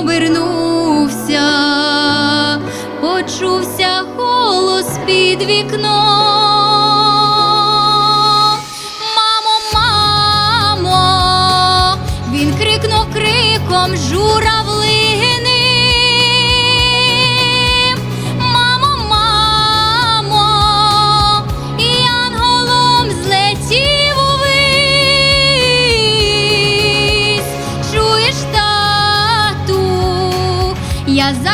обернувся, почувся голос під вікном. Мамо, мамо, він крикнув криком журавлиним.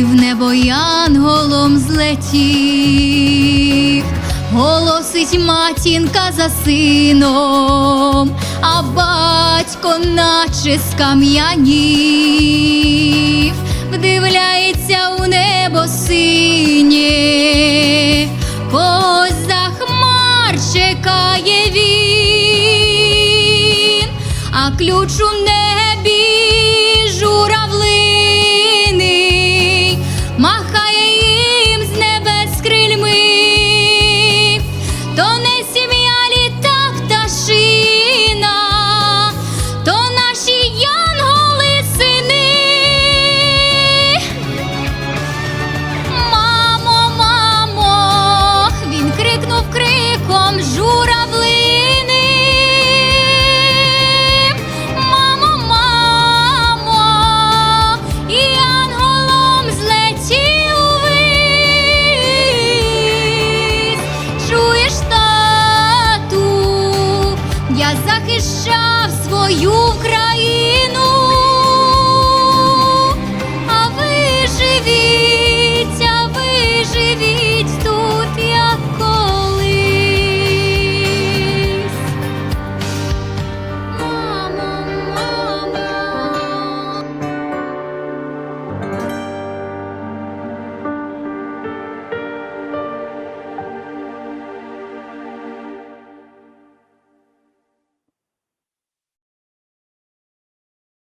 і в небо янголом злетів. Голосить матінка за сином, а батько наче скам'янів, вдивляється у небо синє, ось за хмар чекає він, а ключ у небі я захищав свою країну.